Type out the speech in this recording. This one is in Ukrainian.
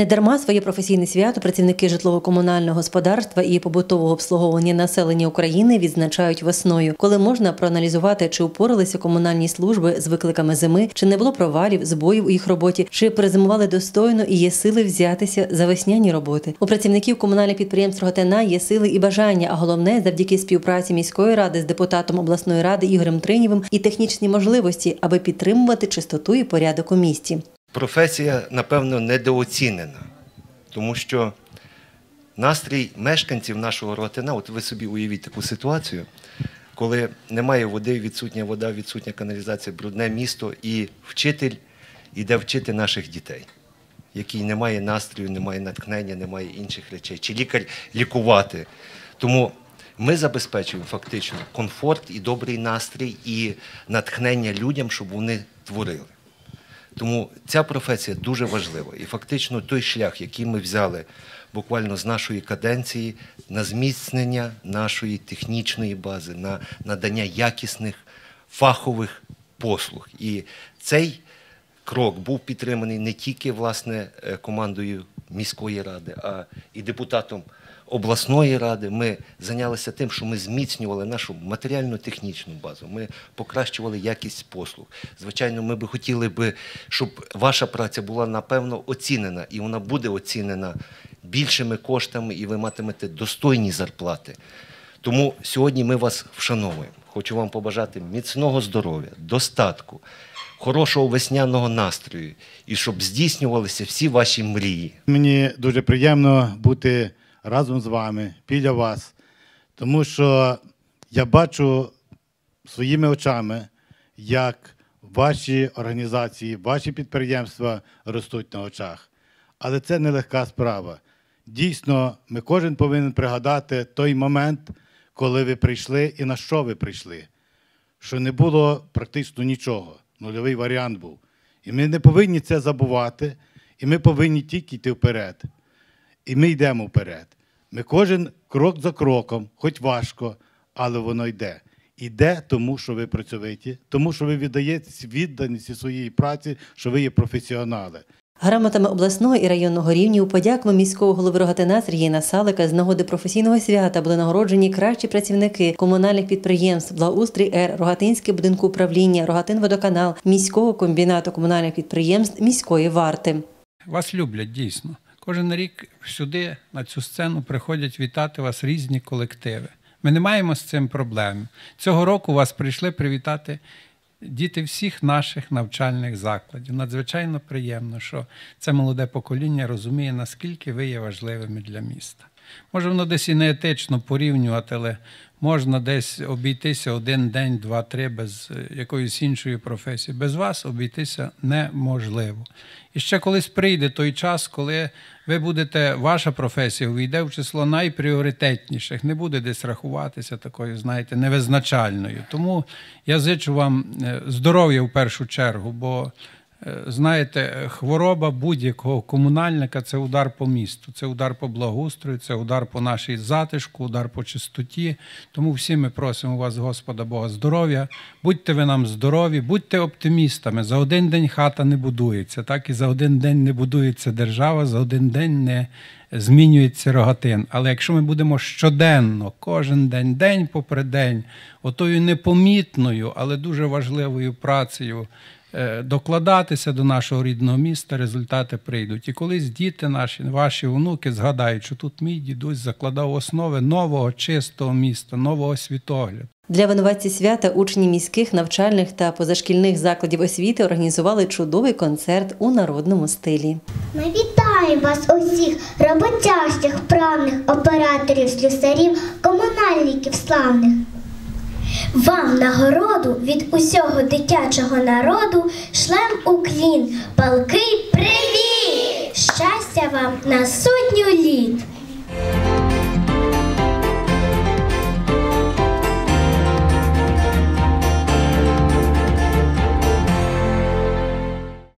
Недарма своє професійне свято працівники житлово-комунального господарства і побутового обслуговування населення України відзначають весною, коли можна проаналізувати, чи упоралися комунальні служби з викликами зими, чи не було провалів, збоїв у їх роботі, чи перезимували достойно і є сили взятися за весняні роботи. У працівників комунальних підприємств Рогатина є сили і бажання, а головне завдяки співпраці міської ради з депутатом обласної ради Ігорем Тринєвим і технічні можливості, аби підтримувати чистоту і порядок у місті. Професія, напевно, недооцінена, тому що настрій мешканців нашого Рогатина, от ви собі уявіть таку ситуацію, коли немає води, відсутня вода, відсутня каналізація, брудне місто, і вчитель йде вчити наших дітей, який не має настрою, немає натхнення, немає інших речей, чи лікар лікувати. Тому ми забезпечуємо фактично комфорт і добрий настрій, і натхнення людям, щоб вони творили. Тому ця професія дуже важлива. І фактично той шлях, який ми взяли буквально з нашої каденції на зміцнення нашої технічної бази, на надання якісних фахових послуг. І цей крок був підтриманий не тільки власне е, командою міської ради, а і депутатом обласної ради. Ми зайнялися тим, що ми зміцнювали нашу матеріально-технічну базу. Ми покращували якість послуг. Звичайно, ми би хотіли би, щоб ваша праця була напевно оцінена, і вона буде оцінена більшими коштами, і ви матимете достойні зарплати. Тому сьогодні ми вас вшановуємо. Хочу вам побажати міцного здоров'я, достатку, хорошого весняного настрою і щоб здійснювалися всі ваші мрії. Мені дуже приємно бути разом з вами, біля вас, тому що я бачу своїми очами, як ваші організації, ваші підприємства ростуть на очах. Але це нелегка справа. Дійсно, ми кожен повинен пригадати той момент, коли ви прийшли і на що ви прийшли. Що не було практично нічого. Нульовий варіант був. І ми не повинні це забувати, і ми повинні тільки йти вперед. І ми йдемо вперед. Ми кожен крок за кроком, хоч важко, але воно йде. Іде тому, що ви працьовиті, тому що ви віддаєте відданості своєї праці, що ви є професіонали. Грамотами обласного і районного рівнів подяками міського голови Рогатина Сергія Насалика з нагоди професійного свята були нагороджені кращі працівники комунальних підприємств Благоустрій Р, Рогатинське будинку управління, Рогатинводоканал, міського комбінату комунальних підприємств міської варти. Вас люблять дійсно. Кожен рік сюди, на цю сцену, приходять вітати вас різні колективи. Ми не маємо з цим проблем. Цього року вас прийшли привітати діти всіх наших навчальних закладів. Надзвичайно приємно, що це молоде покоління розуміє, наскільки ви є важливими для міста. Може, воно десь і не етично порівнювати, але можна десь обійтися один день, два-три без е, якоїсь іншої професії. Без вас обійтися неможливо. І ще колись прийде той час, коли ви будете, ваша професія увійде в число найпріоритетніших, не буде десь рахуватися такою, знаєте, невизначальною. Тому я зичу вам е, здоров'я в першу чергу, бо знаєте, хвороба будь-якого комунальника це удар по місту, це удар по благоустрою, це удар по нашій затишку, удар по чистоті. Тому всі ми просимо вас, Господа Бога, здоров'я. Будьте ви нам здорові, будьте оптимістами. За один день хата не будується, так і за один день не будується держава, за один день не змінюється рогатин. Але якщо ми будемо щоденно, кожен день, день попри день, отою непомітною, але дуже важливою працею. Е, докладатися до нашого рідного міста, результати прийдуть. І колись діти наші, ваші онуки згадають, що тут мій дідусь закладав основи нового чистого міста, нового світогляду. Для винуватці свята учні міських навчальних та позашкільних закладів освіти організували чудовий концерт у народному стилі. Ми вітаємо вас усіх роботящих, вправних операторів, слюсарів, комунальників славних. Вам нагороду від усього дитячого народу шлем уклін, палкий привіт! Щастя вам на сотню літ!